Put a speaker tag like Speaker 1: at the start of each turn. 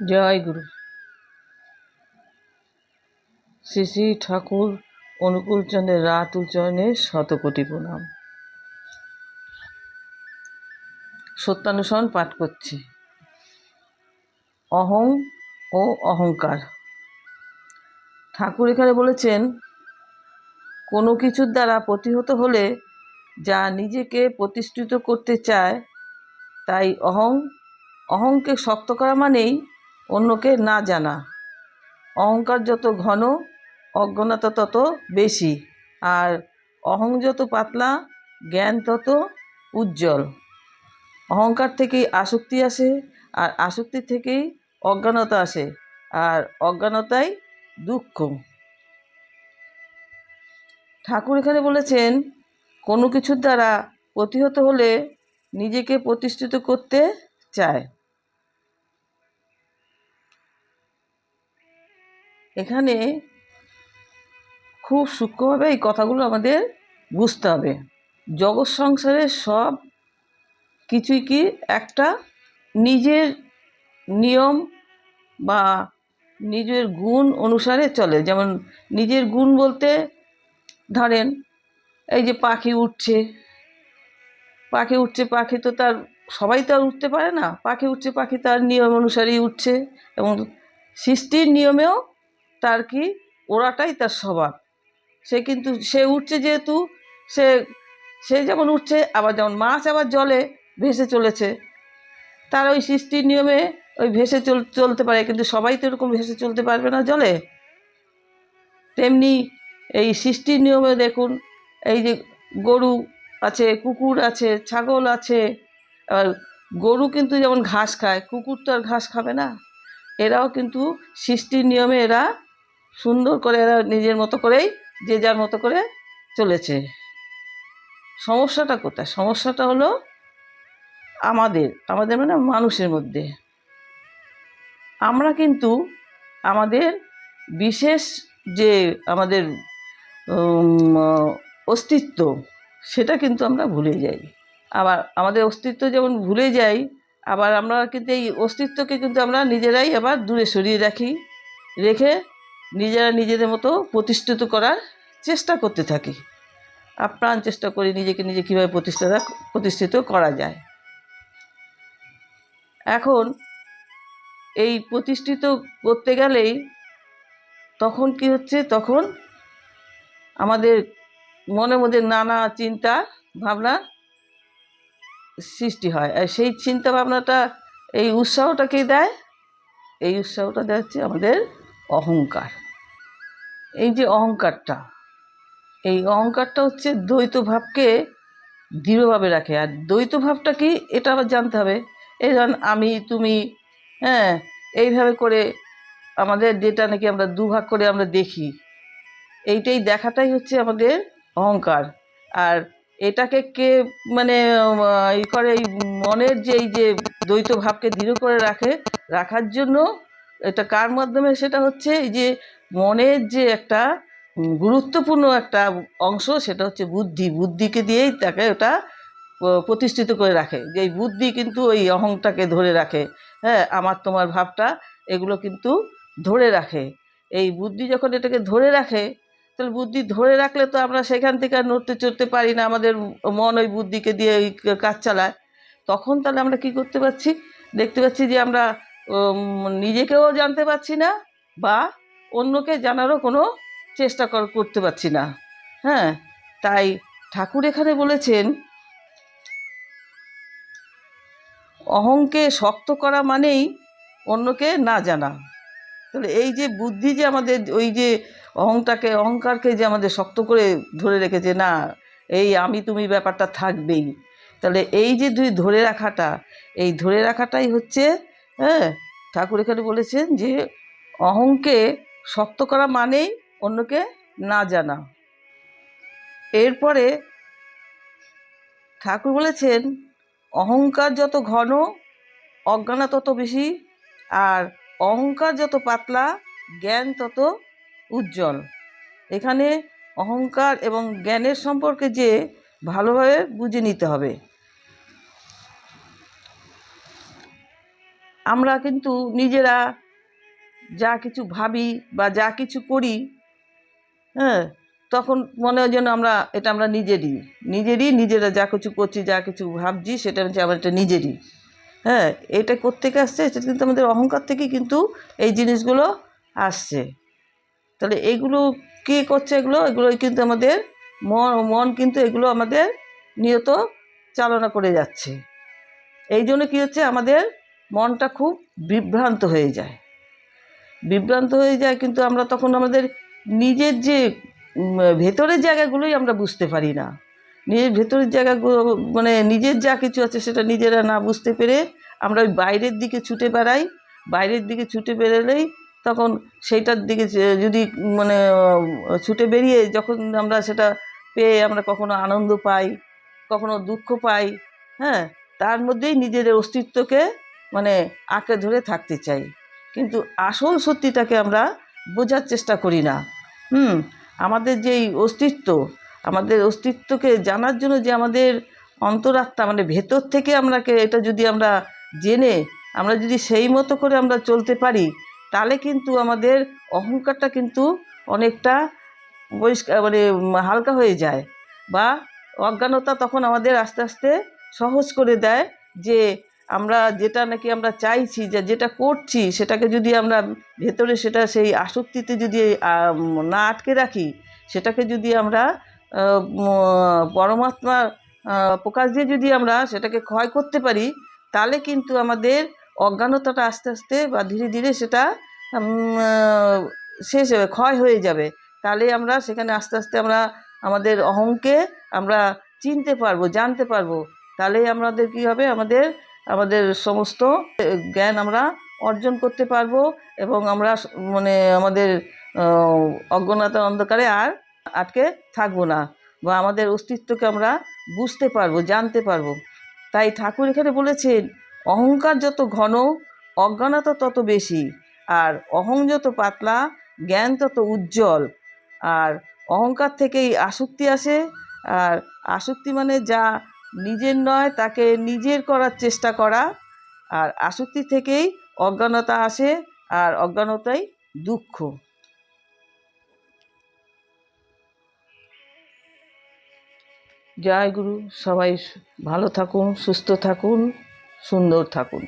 Speaker 1: জয় গুরু। শ্রী শ্রী ঠাকুর অনুকূলচন্দ্রের রাত উচ্চারণে শতকোটি প্রণাম। সত্যানুসরণ পাঠ করছি। অহং ও অহংকার। ঠাকুর এখানে বলেছেন, কোনো কিছুর দ্বারা প্রতিহত হলে যা নিজেকে প্রতিষ্ঠিত করতে চায়, তাই অহং, অহংকে শক্ত করা মানেই অন্যকে না জানা। অহংকার যত ঘন, অজ্ঞানতা তত বেশি। আর অহং যত পাতলা, জ্ঞান তত উজ্জ্বল। অহংকার থেকেই আসক্তি আসে, আর আসক্তি থেকেই অজ্ঞানতা আসে, আর অজ্ঞানতাই দুঃখ। ঠাকুর এখানে বলেছেন, কোনো কিছুর দ্বারা প্রতিহত হলে নিজেকে প্রতিষ্ঠিত করতে চায়। এখানে খুব সূক্ষ্মভাবে এই কথাগুলো আমাদের বুঝতে হবে। জগৎ সংসারের সব কিছুই কি একটা নিজের নিয়ম বা নিজের গুণ অনুসারে চলে। যেমন নিজের গুণ বলতে ধরেন, এই যে পাখি উঠছে পাখি উঠছে, পাখি তো তার, সবাই তো আর উঠতে পারে না। পাখি উঠছে, পাখি তার নিয়ম অনুসারেই উঠছে এবং সৃষ্টির নিয়মেও তার কি? ওড়াটাই তার স্বভাব। সে কিন্তু, সে উঠছে যেহেতু, সে সে যেমন উঠছে, আবার যেমন মাছ আবার জলে ভেসে চলেছে। তার ওই সৃষ্টির নিয়মে ওই ভেসে চল, চলতে পারে, কিন্তু সবাই তো এরকম ভেসে চলতে পারবে না জলে। তেমনি এই সৃষ্টির নিয়মে দেখুন, এই যে গরু আছে, কুকুর আছে, ছাগল আছে, আর গরু কিন্তু যেমন ঘাস খায়, কুকুর তো আর ঘাস খাবে না। এরাও কিন্তু সৃষ্টির নিয়মে এরা সুন্দর করে এরা নিজের মতো করেই, যে যার মতো করে চলেছে। সমস্যাটা কোথায়? সমস্যাটা হলো আমাদের আমাদের মানে মানুষের মধ্যে। আমরা কিন্তু আমাদের বিশেষ যে আমাদের অস্তিত্ব, সেটা কিন্তু আমরা ভুলে যাই। আবার আমাদের অস্তিত্ব যেমন ভুলে যাই, আবার আমরা কিন্তু এই অস্তিত্বকে কিন্তু আমরা নিজেরাই আবার দূরে সরিয়ে রাখি, রেখে নিজেরা নিজেদের মতো প্রতিষ্ঠিত করার চেষ্টা করতে থাকি। আপ্রাণ চেষ্টা করি নিজেকে নিজে কীভাবে প্রতিষ্ঠা, প্রতিষ্ঠিত করা যায়। এখন এই প্রতিষ্ঠিত করতে গেলেই তখন কি হচ্ছে? তখন আমাদের মনের মধ্যে নানা চিন্তা, ভাবনা সৃষ্টি হয়। আর সেই চিন্তা ভাবনাটা এই উৎসাহটাকেই দেয়। এই উৎসাহটা দেওয়া হচ্ছে আমাদের অহংকার। এই যে অহংকারটা, এই অহংকারটা হচ্ছে দ্বৈত ভাবকে দৃঢ়ভাবে রাখে। আর দ্বৈত ভাবটা কি? এটা আবার জানতে হবে। এই ধরুন আমি, তুমি হ্যাঁ এইভাবে করে আমাদের যেটা নাকি আমরা দুভাগ করে আমরা দেখি। এইটাই দেখাটাই হচ্ছে আমাদের অহংকার। আর এটাকে কে মানে ই করে, এই মনের যে, এই যে দ্বৈত ভাবকে দৃঢ় করে রাখে, রাখার জন্য এটা কার মাধ্যমে? সেটা হচ্ছে এই যে মনের যে একটা গুরুত্বপূর্ণ একটা অংশ, সেটা হচ্ছে বুদ্ধি। বুদ্ধিকে দিয়েই তাকে ওটা প্রতিষ্ঠিত করে রাখে। যে এই বুদ্ধি কিন্তু ওই অহংটাকে ধরে রাখে। হ্যাঁ আমার তোমার ভাবটা, এগুলো কিন্তু ধরে রাখে। এই বুদ্ধি যখন এটাকে ধরে রাখে, তাহলে বুদ্ধি ধরে রাখলে তো আমরা সেখান থেকে আর নড়তে চড়তে পারি না, আমাদের মন ওই বুদ্ধিকে দিয়ে ওই কাজ চালায়। তখন তাহলে আমরা কি করতে পারছি? দেখতে পাচ্ছি যে আমরা নিজেকেও জানতে পারছি না বা অন্যকে জানারও কোনো চেষ্টা কর- করতে পারছি না। হ্যাঁ তাই ঠাকুর এখানে বলেছেন, অহংকে শক্ত করা মানেই অন্যকে না জানা। তাহলে এই যে বুদ্ধি যে আমাদের, ওই যে অহংটাকে, অহংকারকে যে আমাদের শক্ত করে ধরে রেখেছে না, এই আমি তুমি ব্যাপারটা থাকবেই। তাহলে এই যে দুই ধরে রাখাটা, এই ধরে রাখাটাই হচ্ছে হ্যাঁ ঠাকুর এখানে বলেছেন যে অহংকে শক্ত করা মানেই অন্যকে না জানা। এরপরে ঠাকুর বলেছেন, অহংকার যত ঘন, অজ্ঞানা তত বেশি, আর অহংকার যত পাতলা, জ্ঞান তত উজ্জ্বল। এখানে অহংকার এবং জ্ঞানের সম্পর্কে যে ভালোভাবে বুঝে নিতে হবে। আমরা কিন্তু নিজেরা যা কিছু ভাবি বা যা কিছু করি হ্যাঁ তখন মনে হয় যেন আমরা, এটা আমরা নিজেরই। নিজেরই নিজেরা যা কিছু করছি, যা কিছু ভাবছি, সেটা হচ্ছে আমার এটা নিজেরই। হ্যাঁ এটা কোত্থেকে আসছে? সেটা কিন্তু আমাদের অহংকার থেকেই কিন্তু এই জিনিসগুলো আসছে। তাহলে এগুলো কে করছে এগুলো? এগুলো কিন্তু আমাদের মন মন কিন্তু এগুলো আমাদের নিয়ত চালনা করে যাচ্ছে। এই জন্য কী হচ্ছে? আমাদের মনটা খুব বিভ্রান্ত হয়ে যায়। বিভ্রান্ত হয়ে যায় কিন্তু আমরা তখন আমাদের নিজের যে ভেতরের জায়গাগুলোই আমরা বুঝতে পারি না। নিজের ভেতরের জায়গাগুলো মানে নিজের যা কিছু আছে সেটা নিজেরা না বুঝতে পেরে আমরা ওই বাইরের দিকে ছুটে বেড়াই। বাইরের দিকে ছুটে বেরোলেই তখন সেইটার দিকে যদি মানে ছুটে বেরিয়ে যখন আমরা সেটা পেয়ে আমরা কখনো আনন্দ পাই, কখনো দুঃখ পাই হ্যাঁ তার মধ্যেই নিজের অস্তিত্বকে মানে আঁকড়ে ধরে থাকতে চাই। কিন্তু আসল সত্যিটাকে আমরা বোঝার চেষ্টা করি না। হুম, আমাদের যেই অস্তিত্ব, আমাদের অস্তিত্বকে জানার জন্য যে আমাদের অন্তরাত্মা মানে ভেতর থেকে আমরাকে এটা যদি আমরা জেনে, আমরা যদি সেই মতো করে আমরা চলতে পারি, তাহলে কিন্তু আমাদের অহংকারটা কিন্তু অনেকটা পরিষ্কার মানে হালকা হয়ে যায়। বা অজ্ঞানতা তখন আমাদের আস্তে আস্তে সহজ করে দেয় যে আমরা যেটা নাকি আমরা চাইছি যে, যেটা করছি সেটাকে যদি আমরা ভেতরে সেটা সেই আসক্তিতে যদি না আটকে রাখি, সেটাকে যদি আমরা পরমাত্মা প্রকাশ দিয়ে যদি আমরা সেটাকে ক্ষয় করতে পারি, তাহলে কিন্তু আমাদের অজ্ঞানতাটা আস্তে আস্তে বা ধীরে ধীরে সেটা শেষ হবে, ক্ষয় হয়ে যাবে। তাহলে আমরা সেখানে আস্তে আস্তে আমরা, আমাদের অহংকে আমরা চিনতে পারব, জানতে পারব। তাহলেই আমাদের কী হবে? আমাদের আমাদের সমস্ত জ্ঞান আমরা অর্জন করতে পারব এবং আমরা মানে আমাদের অজ্ঞানতার অন্ধকারে আর আটকে থাকব না বা আমাদের অস্তিত্বকে আমরা বুঝতে পারব, জানতে পারব। তাই ঠাকুর এখানে বলেছেন, অহংকার যত ঘন, অজ্ঞানতা তত বেশি, আর অহং যত পাতলা, জ্ঞান তত উজ্জ্বল। আর অহংকার থেকেই আসক্তি আসে, আর আসক্তি মানে যা নিজের নয়, তাকে নিজের করার চেষ্টা করা। আর আসক্তি থেকেই অজ্ঞানতা আসে, আর অজ্ঞানতাই দুঃখ। জয় গুরু, সবাই ভালো থাকুন, সুস্থ থাকুন, সুন্দর থাকুন।